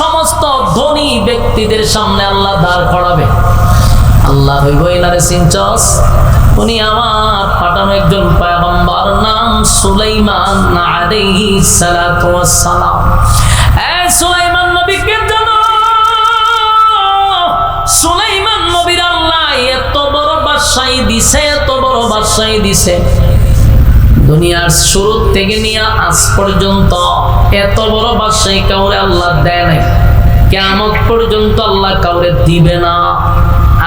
সমস্ত ধনী ব্যক্তিদের সামনে আল্লাহ দাঁড় করাবে। আল্লাহ হইব এনারে সিনচস, উনি আমার পাঠানো একজন পয়গম্বর নাম সুলাইমান আলাইহিস সালাতু ওয়াস সালাম। এ সুলাইমান নবীকে জানো? সুলাইমান নবীর এত বড় বাদশাহী দিছে, এত বড় বাদশাহী দিছে। দুনিয়ার শুরু থেকে নিয়ে আজ পর্যন্ত এত বড় বাদশাহী কাউরে আল্লাহ দেয় নাই। কেমন পর্যন্ত আল্লাহ কাউরে দিবে না,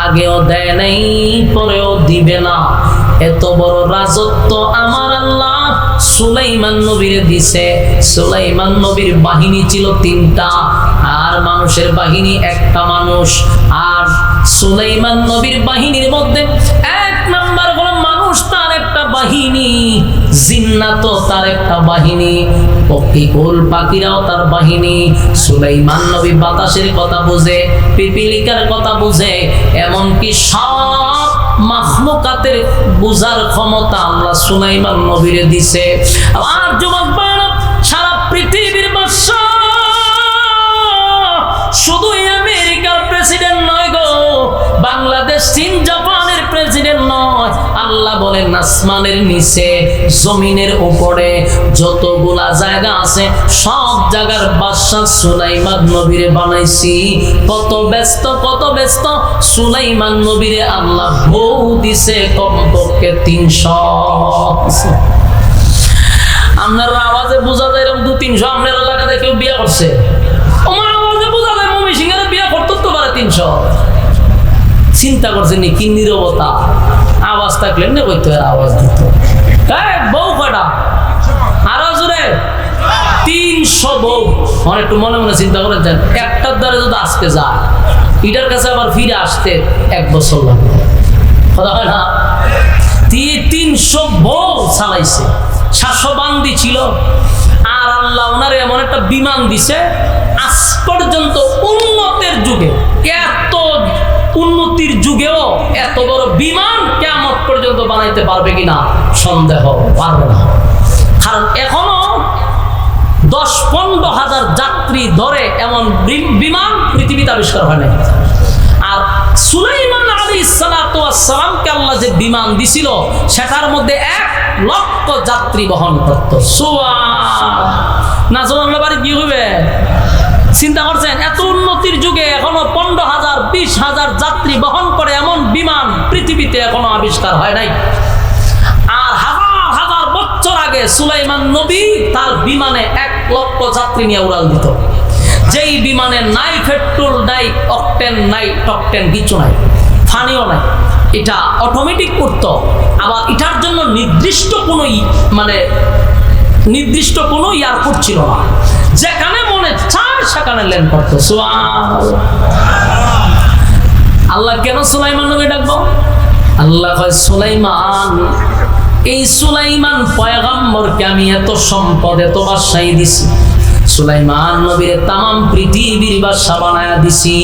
আগেও দেয় নাই, পরেও দিবে না। এত বড় রাজত্ব আমার আল্লাহ সুলাইমান নবীরে দিছে। সুলাইমান নবীর বাহিনী ছিল তিনটা, আর মানুষের বাহিনী একটা মানুষ, আর সুলাইমান নবীর বাহিনীর মধ্যে এক নাম্বার হলো মানুষ তার একটা বাহিনী, জিন্নাত তার একটা বাহিনী পক্ষীকুল পাখিরাও তার বাহিনী, সুলাইমান নবী বাতাসের কথা বুঝে, পিপিলিকার কথা বুঝে, এমনকি সব মাখলুকাতের বুঝার ক্ষমতা আল্লাহ সুলাইমান নবীরে দিছে। আর যুবক আসমানের নিচে, জমিনের উপরে যতগুলা জায়গা আছে, সব জায়গার বাদশাহ সুলাইমান নবীরে বানাইছি। কত ব্যস্ত কত ব্যস্ত, সুলাইমান নবীরে আল্লাহ বউ দিছে কমপক্ষে তিনশো। আপনার আওয়াজে বোঝা যায় এরকম দু তিনশো আপনার এলাকাতে কেউ বিয়ে করছে। আমার আওয়াজে বোঝা যায় মমি সিংহের বিয়ে করতে পারে তিনশো। চিন্তা করছেন নি, কি নিরবতা। থাকলে না কইতে আওয়াজ দিত। বউ কটা? আরও জোরে। তিনশো বউ। একটু মনে মনে চিন্তা করে একটার যদি আজকে যায় কাছে আবার ফিরে আসতে এক বছর লাগবে। কথা হয় না? তিনশো বউ চালাইছে। সাতশো বান্দি ছিল। আর আল্লাহ ওনারে এমন একটা বিমান দিছে, আজ পর্যন্ত উন্নতের যুগে, এত উন্নতির যুগেও এত বড় বিমান পর্যন্ত বানাইতে পারবে কিনা? সন্দেহ, পারবে না। কারণ এখনও দশ পনেরো হাজার যাত্রী ধরে এমন বিমান পৃথিবীতে আবিষ্কার হয় নাই। আর সুলাইমান আলী সালামকে আল্লাহ যে বিমান দিছিল, সেটার মধ্যে এক লক্ষ যাত্রী বহন করত। না জমানলা বাড়ি কি হবে চিন্তা করছেন, এত উন্নতির যুগে এখনও পনেরো হাজার, বিশ হাজার যাত্রী বহন করে এমন বিমান পৃথিবীতে এখনও আবিষ্কার হয় নাই। আর হাজার হাজার বছর আগে সুলাইমান নবী তার বিমানে এক লক্ষ যাত্রী নিয়ে উড়াল দিত। যেই বিমানে নাই পেট্রোল নাই অকটেন নাই টকটেন কিছু নাই, ফানিও নাই। এটা অটোমেটিক করতো আবার এটার জন্য নির্দিষ্ট কোনো মানে নির্দিষ্ট কোনো এয়ারপোর্ট ছিল না। যেখানে মনে কানে সেখানে করতো। আল্লাহ কেন সুলাইমান নবী ডাকবো? আল্লাহ কয়, সুলাইমান, এই সুলাইমান পয়গাম্বরকে আমি এত সম্পদ, এত বাসাই দিছি সুলাইমান নবীর তাম পৃথিবীর বাসা বানায়া দিছি।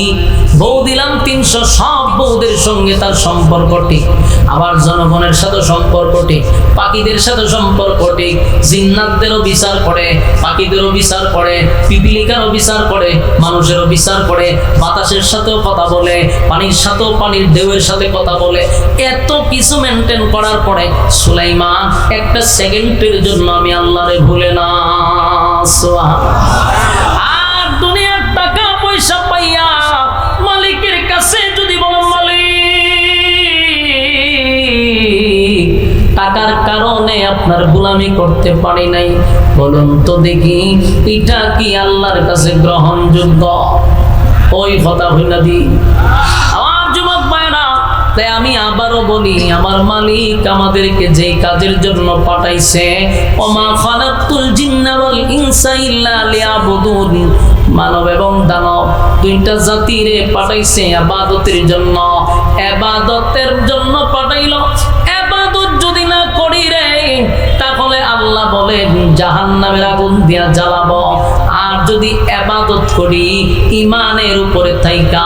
বউ দিলাম তিনশো, সব বউদের সঙ্গে তার সম্পর্ক ঠিক। আবার জনগণের সাথে সম্পর্ক ঠিক, পাখিদের সাথে সম্পর্ক ঠিক, জিন্নাতদেরও বিচার করে, পাখিদেরও বিচার করে, পিপিলিকারও বিচার করে, মানুষেরও বিচার করে, বাতাসের সাথেও কথা বলে, পানির সাথেও পানির ঢেউয়ের সাথে কথা বলে। এত কিছু মেনটেন করার পরে সুলাইমান একটা সেকেন্ডের জন্য আমি আল্লাহরে ভুলে না। আর দুনিয়ার টাকা পয়সা পাইয়া মালিকের কাছে যদি বলো মালিক, টাকার কারণে আপনার গোলামি করতে পারি নাই। বলুন তো দেখি, এটা কি আল্লাহর কাছে গ্রহণযোগ্য? ওই কথা হইলা দি। তাই আমি আবারও বলি, আমার মালিক আমাদেরকে যে কাজের জন্য পাঠাইছে, ওমা খালাকুল ইনসা ইল্লা লিয়াবুদুন। মানব এবং দানব দুইটা জাতিরে পাঠাইছে আবাদতের জন্য। আবাদতের জন্য পাঠাইলো। আবাদত যদি না করি রে, তাহলে আল্লাহ বলেন, জাহান্নামের আগুন দিয়া জ্বালাবো। আর যদি আবাদত করি, ইমানের উপরে থাইকা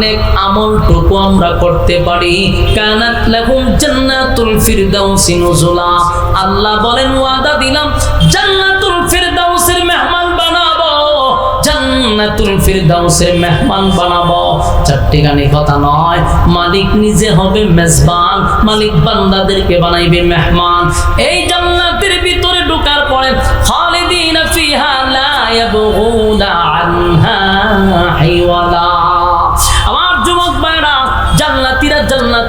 নেক আমলটুকু আমরা করতে পারি। কানাত লাহুম জান্নাতুল ফিরদাউসি নুজুলা। আল্লাহ বলেন, ওয়াদা দিলাম, জান্নাতুল ফিরদাউসের মেহমান ফিরদাউসের মেহমান বানাবো। কথা নয়, মালিক নিজে হবে মেজবান, মালিক বান্দাদেরকে বানাইবে মেহমান। এই জান্নাতের ভিতরে ঢোকার পরে খালিদিনা ফিহা লা ইয়াবগুনা আনহা হিওয়ালা।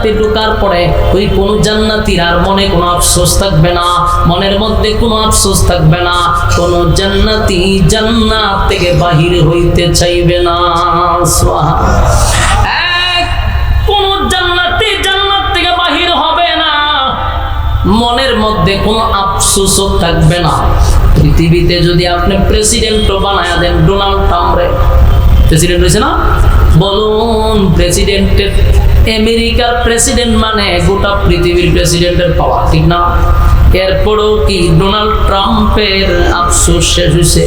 জান্নাতে ঢোকার পরে ওই কোন জান্নাতীর আর মনে কোনো আফসোস থাকবে না, মনের মধ্যে কোনো আফসোস থাকবে না, কোন জান্নাতি জান্নাত থেকে বাহির হইতে চাইবে না কোন জান্নাতি জান্নাত থেকে বাহির হবে না, মনের মধ্যে কোনো আফসোসও থাকবে না। পৃথিবীতে যদি আপনি প্রেসিডেন্টও বানায় দেন ডোনাল্ড ট্রাম্পরে, প্রেসিডেন্ট হয়েছে না? বলুন প্রেসিডেন্টের আমেরিকার প্রেসিডেন্ট মানে গোটা পৃথিবীর প্রেসিডেন্টের পাওয়া ঠিক না? এরপরেও কি ডোনাল্ড ট্রাম্পের আফসোস শেষ হয়েছে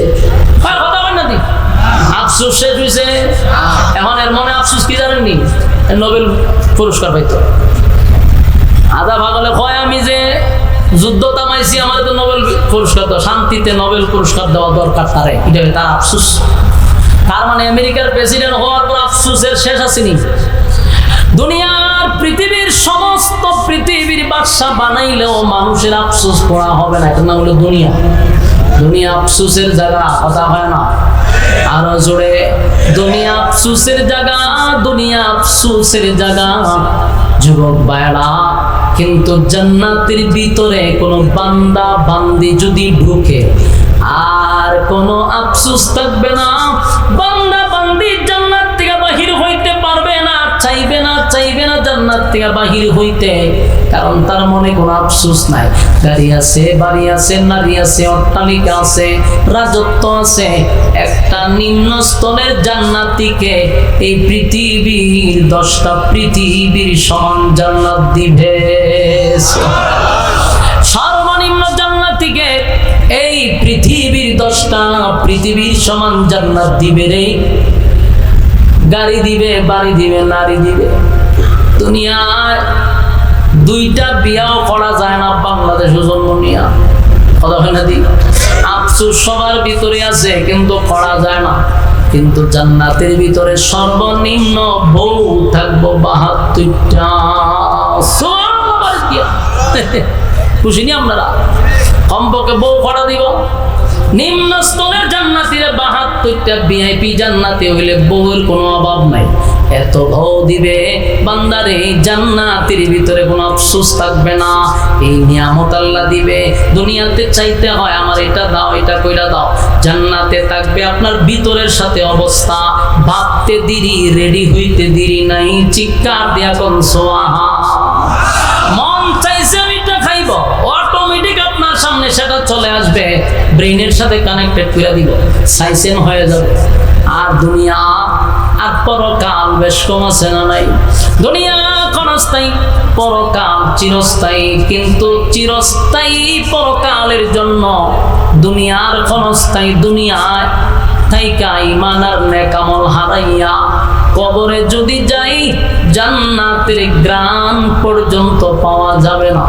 হ্যাঁ, আফসোস শেষ হয়েছে এখন এর মনে আফসোস কি জানেননি নোবেল পুরস্কার পাইতো। আধা ভাগলে কয় আমি যে যুদ্ধ তামাইছি আমাদের তো নোবেল পুরস্কার দাও শান্তিতে নোবেল পুরস্কার দেওয়া দরকার তারে। এটা তার আফসুস। তার মানে আমেরিকার প্রেসিডেন্ট হওয়ার পর আফসুসের শেষ আসেনি। দুনিয়ার পৃথিবীর সমস্ত পৃথিবীর বাদশা বানাইলেও মানুষের আফসোস করা হবে না এটার নাম হলো দুনিয়া। দুনিয়া আফসুসের জায়গা, কথা হয় না। আরও জোরে, দুনিয়া আফসুসের জায়গা, দুনিয়া আফসুসের জায়গা। যুবক বায়রা কিন্তু জান্নাতের ভিতরে কোনো বান্দা বান্দি যদি ঢুকে, আর কোনো আফসোস থাকবে না। বান্দা বান্দি জান্নাত থেকে বাহির হইতে পারবে না, চাইবে না চাইবে না জান্নাত থেকে বাহির হইতে। কারণ তার মনে কোনো আফসোস নাই। গাড়ি আছে, বাড়ি আছে, নারী আছে, অট্টালিকা আছে, রাজত্ব আছে। একটা জান্নাতিকে এই পৃথিবীর দশটা পৃথিবীর সমান জান্নাত দিবে। সর্বনিম্ন জান্নাতিকে এই পৃথিবীর দশটা পৃথিবীর সমান জান্নাত দিবে রে। গাড়ি দিবে, বাড়ি দিবে, নারী দিবে। দুনিয়ায় দুইটা বিয়াও করা যায় না বাংলাদেশে জন্ম নিয়া। কথা হয় না দি? আফসুস সবার ভিতরে আছে, কিন্তু করা যায় না। কিন্তু জান্নাতের ভিতরে সর্বনিম্ন বউ থাকব বাহাত্তরটা। খুশি নি আপনারা? কমপক্ষে বউ করা দিব? নিম্ন স্তরের জান্নাতিরে বাহাত্তরটা ভিআইপি জান্নাতে হইলে বউয়ের কোনো অভাব নাই। এত বউ দিবে বান্দারে এই জান্নাতের ভিতরে কোনো আফসোস থাকবে না। এই নিয়ামত আল্লাহ দিবে। দুনিয়াতে চাইতে হয় আমার এটা দাও, এটা কইরা দাও। জান্নাতে থাকবে আপনার ভিতরের সাথে অবস্থা। ভাবতে দেরি রেডি হইতে দেরি নাই। চিৎকার দিয়া কোন, সোয়াহা। মন চাইছে আমি এটা খাইব। অটোমেটিক আপনার সামনে সেটা চলে আসবে। ব্রেইনের সাথে কানেক্টেড করে দিব। সাইসেন হয়ে যাবে। আর দুনিয়া আর পরকাল বেশ কম আছে না নাই? দুনিয়া ক্ষণস্থায়ী, পরকাল চিরস্থায়ী। কিন্তু চিরস্থায়ী পরকালের জন্য দুনিয়ার ক্ষণস্থায়ী দুনিয়ায় থাইকা ইমান নেকামল হারাইয়া কবরে যদি যাই, জান্নাতের গ্রাম পর্যন্ত পাওয়া যাবে না।